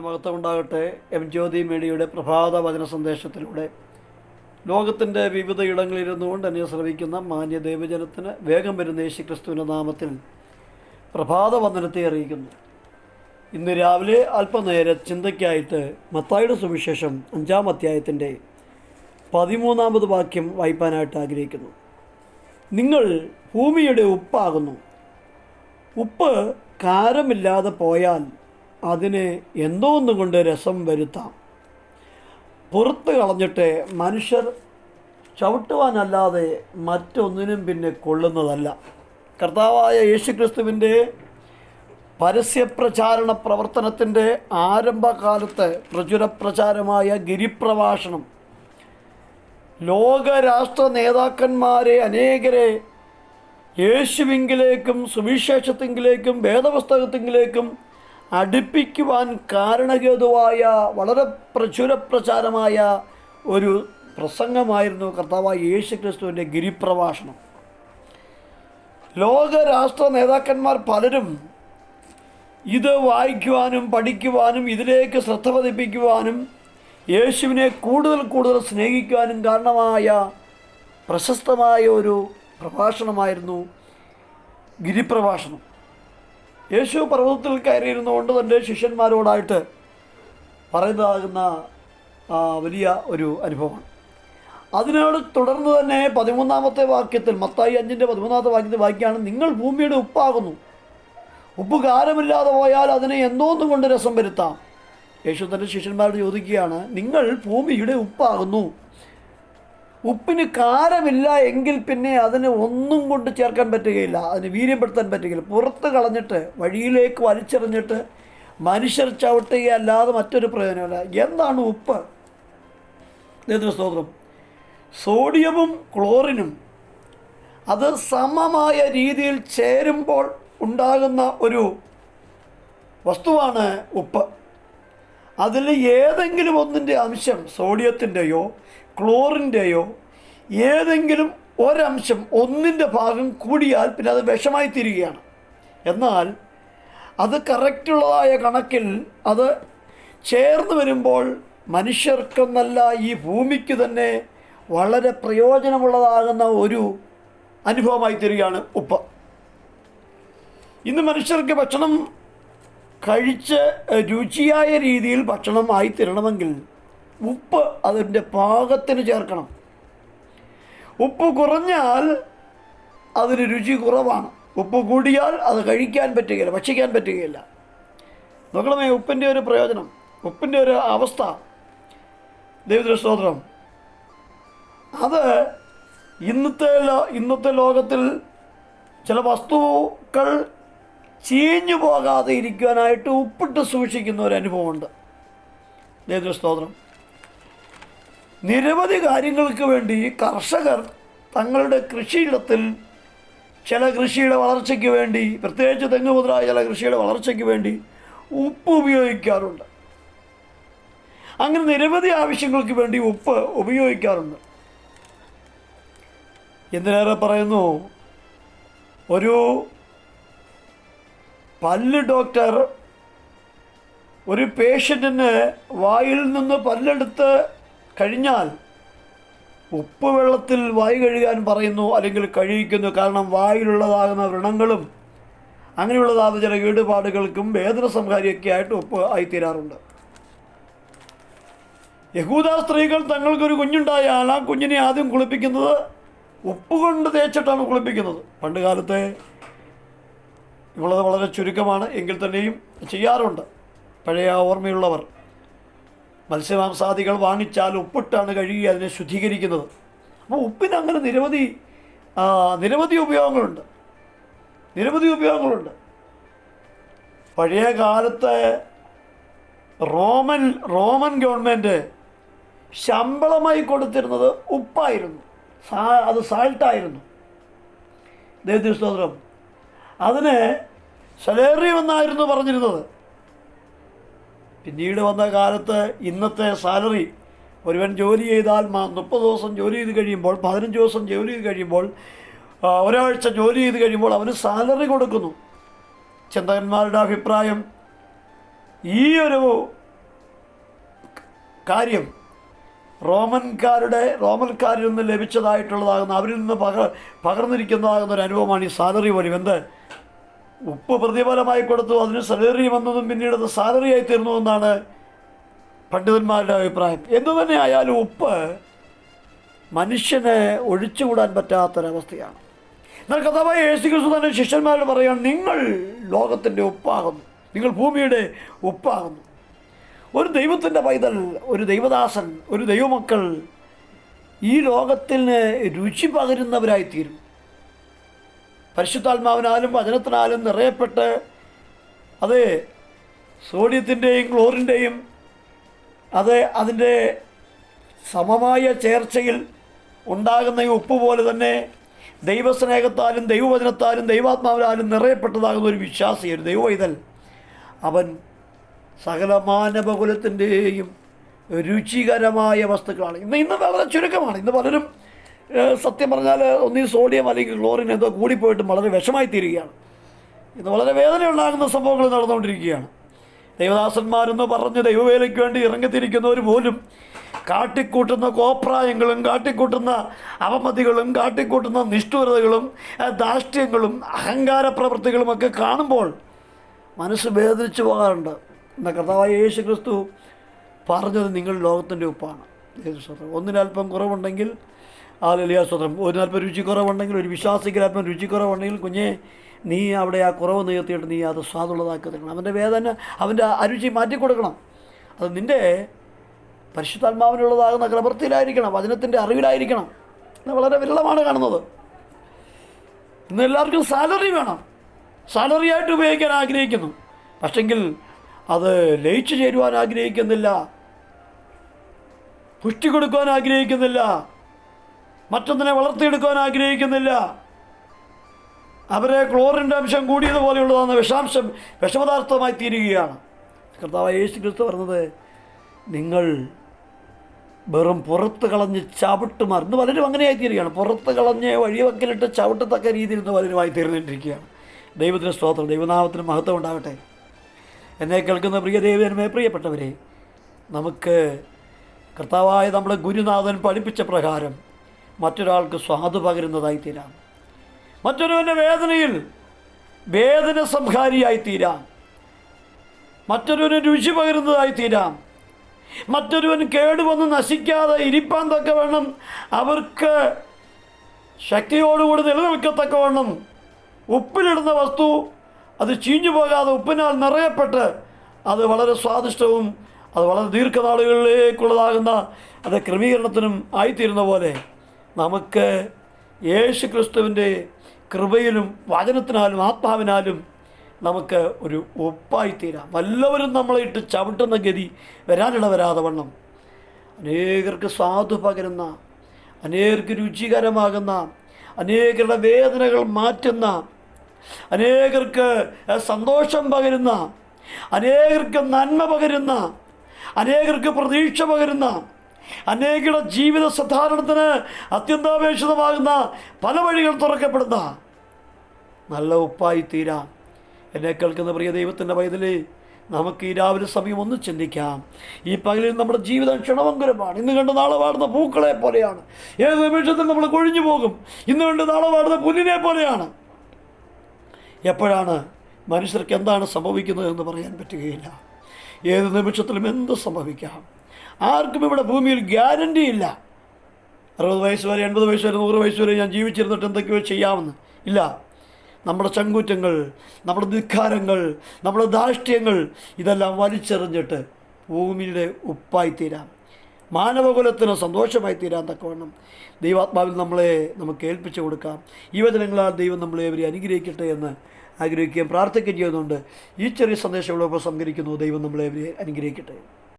മഹത്വം ഉണ്ടാകട്ടെ എം ജ്യോതി മീഡിയയുടെ പ്രഭാത വചന സന്ദേശത്തിലൂടെ. ലോകത്തിന്റെ വിവിധ ഇടങ്ങളിലിരുന്നു കൊണ്ട് എന്നെ ശ്രമിക്കുന്ന മാന്യ ദൈവജനത്തിന് വേഗം വരുന്ന യേശു ക്രിസ്തുവിന്റെ നാമത്തിൽ പ്രഭാത വന്ദനത്തെ അറിയിക്കുന്നു. ഇന്ന് രാവിലെ അല്പനേര ചിന്തയ്ക്കായിട്ട് മത്തായുടെ സുവിശേഷം അഞ്ചാം അധ്യായത്തിന്റെ പതിമൂന്നാമത് വാക്യം വായിപ്പാനായിട്ട് ആഗ്രഹിക്കുന്നു. നിങ്ങൾ ഭൂമിയുടെ ഉപ്പാകുന്നു. ഉപ്പ് കാരമില്ലാതെ പോയാൽ അതിന് എന്തോ ഒന്നുകൊണ്ട് രസം വരുത്താം? പുറത്ത് കളഞ്ഞിട്ട് മനുഷ്യർ ചവിട്ടുവാനല്ലാതെ മറ്റൊന്നിനും പിന്നെ കൊള്ളുന്നതല്ല. കർത്താവായ യേശുക്രിസ്തുവിന്റെ പരസ്യപ്രചാരണ പ്രവർത്തനത്തിന്റെ ആരംഭകാലത്ത് പ്രചുരപ്രചാരമായ ഗിരിപ്രഭാഷണം. ലോകരാഷ്ട്ര നേതാക്കന്മാരെ അനേകരെ യേശുവിങ്കിലേക്കും സുവിശേഷത്തിങ്കിലേക്കും വേദപുസ്തകത്തിങ്കിലേക്കും അടുപ്പിക്കുവാൻ കാരണഹേതുവായ വളരെ പ്രചുരപ്രചാരമായ ഒരു പ്രസംഗമായിരുന്നു കർത്താവായ യേശു ക്രിസ്തുവിന്റെ ഗിരിപ്രഭാഷണം. ലോകരാഷ്ട്ര നേതാക്കന്മാർ പലരും ഇത് വായിക്കുവാനും പഠിക്കുവാനും ഇതിലേക്ക് ശ്രദ്ധ പതിപ്പിക്കുവാനും യേശുവിനെ കൂടുതൽ കൂടുതൽ സ്നേഹിക്കുവാനും കാരണമായ പ്രശസ്തമായ ഒരു പ്രഭാഷണമായിരുന്നു ഗിരിപ്രഭാഷണം. യേശു പർവതത്തിൽ കയറിയിരുന്നു കൊണ്ട് തന്റെ ശിഷ്യന്മാരോടായിട്ട് പറയുന്നതാകുന്ന വലിയ ഒരു അനുഭവമാണ്. അതിനോട് തുടർന്ന് തന്നെ പതിമൂന്നാമത്തെ വാക്യത്തിൽ മത്തായി അഞ്ചിന്റെ പതിമൂന്നാമത്തെ വാക്യത്തിൽ വാക്യമാണ് നിങ്ങൾ ഭൂമിയുടെ ഉപ്പാകുന്നു. ഉപ്പ് കാരമില്ലാതെ പോയാൽ അതിനെ എന്തോന്നും കൊണ്ട് രസം വരുത്താം? യേശു തന്റെ ശിഷ്യന്മാരോട് ചോദിക്കുകയാണ് നിങ്ങൾ ഭൂമിയുടെ ഉപ്പാകുന്നു. ഉപ്പിന് കാരമില്ല എങ്കിൽ പിന്നെ അതിന് ഒന്നും കൊണ്ട് ചേർക്കാൻ പറ്റുകയില്ല. അതിന് വീര്യപ്പെടുത്താൻ പറ്റുകയില്ല. പുറത്ത് കളഞ്ഞിട്ട് വഴിയിലേക്ക് വലിച്ചെറിഞ്ഞിട്ട് മനുഷ്യർ ചവിട്ടുകയല്ലാതെ മറ്റൊരു പ്രയോജനമില്ല. എന്താണ് ഉപ്പ്? ദൈവത്തിന് സ്തോത്രം. സോഡിയവും ക്ലോറിനും അത് സമമായ രീതിയിൽ ചേരുമ്പോൾ ഉണ്ടാകുന്ന ഒരു വസ്തുവാണ് ഉപ്പ്. അതിൽ ഏതെങ്കിലും ഒന്നിന്റെ അംശം സോഡിയത്തിന്റെയോ ക്ലോറിന്റെയോ ഏതെങ്കിലും ഒരംശം ഒന്നിന്റെ ഭാഗം കൂടിയാൽ പിന്നെ അത് വിഷമായി തീരുകയാണ്. എന്നാൽ അത് കറക്റ്റുള്ളതായ കണക്കിൽ അത് ചേർന്ന് വരുമ്പോൾ മനുഷ്യർക്കെന്നല്ല ഈ ഭൂമിക്ക് തന്നെ വളരെ പ്രയോജനമുള്ളതാകുന്ന ഒരു അനുഭവമായി തീരുകയാണ് ഉപ്പ്. ഇന്ന് മനുഷ്യർക്ക് ഭക്ഷണം കഴിച്ച് രുചിയായ രീതിയിൽ ഭക്ഷണം ആയി തീരണമെങ്കിൽ ഉപ്പ് അതിന്റെ പാകത്തിന് ചേർക്കണം. ഉപ്പ് കുറഞ്ഞാൽ അതിന് രുചി കുറവാണ്. ഉപ്പ് കൂടിയാൽ അത് കഴിക്കാൻ പറ്റുകയില്ല ഭക്ഷിക്കാൻ പറ്റുകയില്ല. നോക്കണമേ ഉപ്പിന്റെ ഒരു പ്രയോജനം ഉപ്പിന്റെ ഒരു അവസ്ഥ. ദൈവത്തിന്റെ സ്തോത്രം. അത് ഇന്നത്തെ ഇന്നത്തെ ലോകത്തിൽ ചില വസ്തുക്കൾ ചീഞ്ഞു പോകാതെ ഇരിക്കുവാനായിട്ട് ഉപ്പിട്ട് സൂക്ഷിക്കുന്ന ഒരു അനുഭവമുണ്ട്. ദൈവത്തിന്റെ സ്തോത്രം. നിരവധി കാര്യങ്ങൾക്ക് വേണ്ടി കർഷകർ തങ്ങളുടെ കൃഷിയിടത്തിൽ ചില കൃഷിയുടെ വളർച്ചയ്ക്ക് വേണ്ടി പ്രത്യേകിച്ച് തെങ്ങ് മുതലായ ചില കൃഷിയുടെ വളർച്ചയ്ക്ക് വേണ്ടി ഉപ്പ് ഉപയോഗിക്കാറുണ്ട്. അങ്ങനെ നിരവധി ആവശ്യങ്ങൾക്ക് വേണ്ടി ഉപ്പ് ഉപയോഗിക്കാറുണ്ട്. എന്തിനേറെ പറയുന്നു? ഒരു പല്ല് ഡോക്ടർ ഒരു പേഷ്യന്റിന് വായിൽ നിന്ന് പല്ലെടുത്ത് കഴിഞ്ഞാൽ ഉപ്പ് വെള്ളത്തിൽ വായു കഴുകാൻ പറയുന്നു അല്ലെങ്കിൽ കഴിയിക്കുന്നു കാരണം വായിലുള്ളതാകുന്ന വ്രണങ്ങളും അങ്ങനെയുള്ളതാകുന്ന ചില കേടുപാടുകൾക്കും വേദന സംഹാരിയൊക്കെ ആയിട്ട് ഉപ്പ് ആയിത്തീരാറുണ്ട്. യഹൂദ സ്ത്രീകൾ തങ്ങൾക്കൊരു കുഞ്ഞുണ്ടായാൽ ആ കുഞ്ഞിനെ ആദ്യം കുളിപ്പിക്കുന്നത് ഉപ്പ് കൊണ്ട് തേച്ചിട്ടാണ് കുളിപ്പിക്കുന്നത്. പണ്ട് കാലത്തെ ഇവളത് വളരെ ചുരുക്കമാണ്. എങ്കിൽ തന്നെയും ചെയ്യാറുണ്ട്. പഴയ ഓർമ്മയുള്ളവർ. മത്സ്യമാംസാദികൾ വാങ്ങിച്ചാൽ ഉപ്പിട്ടാണ് കഴുകി അതിനെ ശുദ്ധീകരിക്കുന്നത്. അപ്പോൾ ഉപ്പിന് അങ്ങനെ നിരവധി നിരവധി ഉപയോഗങ്ങളുണ്ട്. നിരവധി ഉപയോഗങ്ങളുണ്ട്. പഴയ കാലത്തെ റോമൻ റോമൻ ഗവൺമെന്റ് ശമ്പളമായി കൊടുത്തിരുന്നത് ഉപ്പായിരുന്നു. സാ അത് സാൾട്ടായിരുന്നു. ദൈവത്തിന് സ്തോത്രം. അതിന് സലേറിയം എന്നായിരുന്നു പറഞ്ഞിരുന്നത്. പിന്നീട് വന്ന കാലത്ത് ഇന്നത്തെ സാലറി ഒരുവൻ ജോലി ചെയ്താൽ മുപ്പത് ദിവസം ജോലി ചെയ്ത് കഴിയുമ്പോൾ പതിനഞ്ച് ദിവസം ജോലി ചെയ്ത് കഴിയുമ്പോൾ ഒരാഴ്ച ജോലി ചെയ്ത് കഴിയുമ്പോൾ അവന് സാലറി കൊടുക്കുന്നു. ചിന്തകന്മാരുടെ അഭിപ്രായം ഈ ഒരു കാര്യം റോമൻകാരുടെ റോമൻകാരിൽ നിന്ന് ലഭിച്ചതായിട്ടുള്ളതാകുന്ന അവരിൽ നിന്ന് പകർ പകർന്നിരിക്കുന്നതാകുന്ന ഒരു അനുഭവമാണ് ഈ സാലറി പോലും. എന്ത്? ഉപ്പ് പ്രതിഫലമായി കൊടുത്തു അതിന് സലറി വന്നതും പിന്നീട് അത് സാലറിയായി തീർന്നു എന്നാണ് പണ്ഡിതന്മാരുടെ അഭിപ്രായം. എന്തു തന്നെ ആയാലും ഉപ്പ് മനുഷ്യനെ ഒഴിച്ചുകൂടാൻ പറ്റാത്തൊരവസ്ഥയാണ്. എന്നാൽ കഥാവായ യേശു ക്രിസ്തു തന്നെ ശിഷ്യന്മാരോട് പറയുകയാണ് നിങ്ങൾ ലോകത്തിന്റെ ഉപ്പാകുന്നു. നിങ്ങൾ ഭൂമിയുടെ ഉപ്പാകുന്നു. ഒരു ദൈവത്തിന്റെ പൈതൽ ഒരു ദൈവദാസൻ ഒരു ദൈവമക്കൾ ഈ ലോകത്തിന് രുചി പകരുന്നവരായിത്തീരും. പരിശുദ്ധാത്മാവിനാലും വചനത്തിനാലും നിറയപ്പെട്ട് അത് സോഡിയത്തിന്റെയും ക്ലോറിന്റെയും അത് അതിന്റെ സമമായ ചേർച്ചയിൽ ഉണ്ടാകുന്ന ഈ ഉപ്പ് പോലെ തന്നെ ദൈവസ്നേഹത്താലും ദൈവവചനത്താലും ദൈവാത്മാവിനാലും നിറയപ്പെട്ടതാകുന്ന ഒരു വിശ്വാസി ഒരു ദൈവവൈതൽ. അവൻ സകല മാനവകുലത്തിന്റെയും രുചികരമായ വസ്തുക്കളാണ്. ഇന്ന് ഇന്ന് വളരെ ചുരുക്കമാണ്. ഇന്ന് പലരും സത്യം പറഞ്ഞാൽ ഒന്നീ സോഡിയം അല്ലെങ്കിൽ ക്ലോറിൻ എന്തോ കൂടിപ്പോയിട്ട് വളരെ വിഷമായി തീരുകയാണ് ഇന്ന് വളരെ വേദന ഉണ്ടാകുന്ന സംഭവങ്ങൾ നടന്നുകൊണ്ടിരിക്കുകയാണ്. ദൈവദാസന്മാരെന്ന് പറഞ്ഞ് ദൈവവേലയ്ക്ക് വേണ്ടി ഇറങ്ങിത്തിരിക്കുന്നവർ പോലും കാട്ടിക്കൂട്ടുന്ന കോപ്രായങ്ങളും കാട്ടിക്കൂട്ടുന്ന അപമതികളും കാട്ടിക്കൂട്ടുന്ന നിഷ്ഠൂരതകളും ധാഷ്ട്യങ്ങളും അഹങ്കാര പ്രവൃത്തികളും ഒക്കെ കാണുമ്പോൾ മനസ്സ് വേദനിച്ചു പോകാറുണ്ട്. എന്ന കർത്താവായ യേശു ക്രിസ്തു പറഞ്ഞത് നിങ്ങൾ ലോകത്തിന്റെ ഉപ്പാണ്. യേശു ഒന്നിനൽപ്പം കുറവുണ്ടെങ്കിൽ ആ ലലിയ സ്വത്രം ഒരു രുചി രുചിക്കുറവുണ്ടെങ്കിൽ ഒരു വിശ്വാസിക്കലൽപ്പം രുചിക്കുറവുണ്ടെങ്കിൽ കുഞ്ഞെ നീ അവിടെ ആ കുറവ് നികത്തിയിട്ട് നീ അത് സ്വാദുള്ളതാക്കി തരണം. അവന്റെ വേദന അവന്റെ അരുചി മാറ്റിക്കൊടുക്കണം. അത് നിന്റെ പരിശുദ്ധാത്മാവിനുള്ളതാകുന്ന പ്രവൃത്തിയിലായിരിക്കണം വചനത്തിന്റെ അറിവിലായിരിക്കണം. ഇത് വളരെ വിരളമാണ് കാണുന്നത്. ഇന്ന് എല്ലാവർക്കും സാലറി വേണം. സാലറി ആയിട്ട് ഉപയോഗിക്കാൻ ആഗ്രഹിക്കുന്നു. പക്ഷെങ്കിൽ അത് ലയിച്ചു ചേരുവാൻ ആഗ്രഹിക്കുന്നില്ല. പുഷ്ടി കൊടുക്കുവാൻ ആഗ്രഹിക്കുന്നില്ല. മറ്റൊന്നിനെ വളർത്തിയെടുക്കാൻ ആഗ്രഹിക്കുന്നില്ല. അവരെ ക്ലോറിന്റെ അംശം കൂടിയതുപോലെയുള്ളതാണ് വിഷാംശം വിഷപദാർത്ഥമായി തീരുകയാണ്. കർത്താവ് യേശു ക്രിസ്തു പറഞ്ഞത് നിങ്ങൾ വെറും പുറത്ത് കളഞ്ഞ് ചവിട്ടുമാർ ഇന്ന് പലരും അങ്ങനെയായി തീരുകയാണ് പുറത്ത് കളഞ്ഞ് വഴിവക്കിലിട്ട് ചവിട്ടത്തക്ക രീതിയിൽ ഇന്ന് പലരുമായി തീർന്നിട്ടിരിക്കുകയാണ്. ദൈവത്തിന് സ്തോത്രം ദൈവനാമത്തിന് മഹത്വം ഉണ്ടാകട്ടെ എന്നെ കേൾക്കുന്ന പ്രിയ ദൈവമേ പ്രിയപ്പെട്ടവരെ നമുക്ക് കർത്താവായ നമ്മുടെ ഗുരുനാഥൻ പഠിപ്പിച്ച പ്രകാരം മറ്റൊരാൾക്ക് സ്വാദ് പകരുന്നതായി തീരാം മറ്റൊരുവന്റെ വേദനയിൽ വേദന സംഹാരിയായി തീരാം മറ്റൊരുവന് രുചി പകരുന്നതായി തീരാം മറ്റൊരുവൻ കേടുവന്ന് നശിക്കാതെ ഇരിപ്പാൻ തക്കവണ്ണം അവർക്ക് ശക്തിയോടുകൂടി നിലനിൽക്കത്തക്കവണ്ണം ഉപ്പിലിടുന്ന വസ്തു അത് ചീഞ്ഞു പോകാതെ ഉപ്പിനാൽ നിറയപ്പെട്ട് അത് വളരെ സ്വാദിഷ്ടവും അത് വളരെ ദീർഘനാളുകളിലേക്കുള്ളതാകുന്ന അത് ക്രമീകരണത്തിനും ആയിത്തീരുന്ന പോലെ. നമുക്ക് യേശു ക്രിസ്തുവിന്റെ കൃപയിലും വചനത്തിനാലും ആത്മാവിനാലും നമുക്ക് ഒരു ഒപ്പായിത്തീരാം വല്ലവരും നമ്മളെ ഇട്ട് ചവിട്ടുന്ന ഗതി വരാനിട വരാതെ വണ്ണം. അനേകർക്ക് സാധു പകരുന്ന അനേകർക്ക് രുചികരമാകുന്ന അനേകരുടെ വേദനകൾ മാറ്റുന്ന അനേകർക്ക് സന്തോഷം പകരുന്ന അനേകർക്ക് നന്മ പകരുന്ന അനേകർക്ക് പ്രതീക്ഷ പകരുന്ന അനേകരുടെ ജീവിത സധാരണത്തിന് അത്യന്താപേക്ഷിതമാകുന്ന പല വഴികൾ തുറക്കപ്പെടുന്ന നല്ല ഉപ്പായി തീരാ. എന്നെ കേൾക്കുന്ന പ്രിയ ദൈവത്തിന്റെ പൈതലേ നമുക്ക് ഈ രാവിലെ സമയം ഒന്ന് ചിന്തിക്കാം. ഈ പകലിൽ നമ്മുടെ ജീവിതം ക്ഷണമംഗുരമാണ് ഇന്ന് കണ്ട് നാളെ വാടുന്ന പൂക്കളെ പോലെയാണ്. ഏത് നിമിഷത്തിൽ നമ്മൾ കൊഴിഞ്ഞു പോകും? ഇന്ന് കണ്ട് നാളെ വാടുന്ന പുല്ലിനെ പോലെയാണ്. എപ്പോഴാണ് മനുഷ്യർക്ക് എന്താണ് സംഭവിക്കുന്നത് എന്ന് പറയാൻ പറ്റുകയില്ല. ഏത് നിമിഷത്തിലും എന്ത് സംഭവിക്കാം? ആർക്കും ഇവിടെ ഭൂമിയിൽ ഗ്യാരണ്ടി ഇല്ല. അറുപത് വയസ്സ് വരെ എൺപത് വയസ്സ് വരെ നൂറ് വയസ്സ് വരെ ഞാൻ ജീവിച്ചിരുന്നിട്ട് എന്തൊക്കെയോ ചെയ്യാമെന്ന്. ഇല്ല. നമ്മുടെ ചങ്കൂറ്റങ്ങൾ നമ്മുടെ ധിക്കാരങ്ങൾ നമ്മുടെ ധാർഷ്ട്യങ്ങൾ ഇതെല്ലാം വലിച്ചെറിഞ്ഞിട്ട് ഭൂമിയുടെ ഉപ്പായി തീരാം. മാനവകുലത്തിന് സന്തോഷമായി തീരാൻ തക്കവണ്ണം ദൈവാത്മാവിൽ നമ്മളെ നമുക്ക് ഏൽപ്പിച്ചു കൊടുക്കാം. ഈ വചനങ്ങളാൽ ദൈവം നമ്മളെ അവരെ അനുഗ്രഹിക്കട്ടെ എന്ന് ആഗ്രഹിക്കുകയും പ്രാർത്ഥിക്കുകയും ചെയ്യുന്നുണ്ട്. ഈ ചെറിയ സന്ദേശങ്ങളൊക്കെ സംഹരിക്കുന്നു ദൈവം നമ്മളെ അവരെ അനുഗ്രഹിക്കട്ടെ.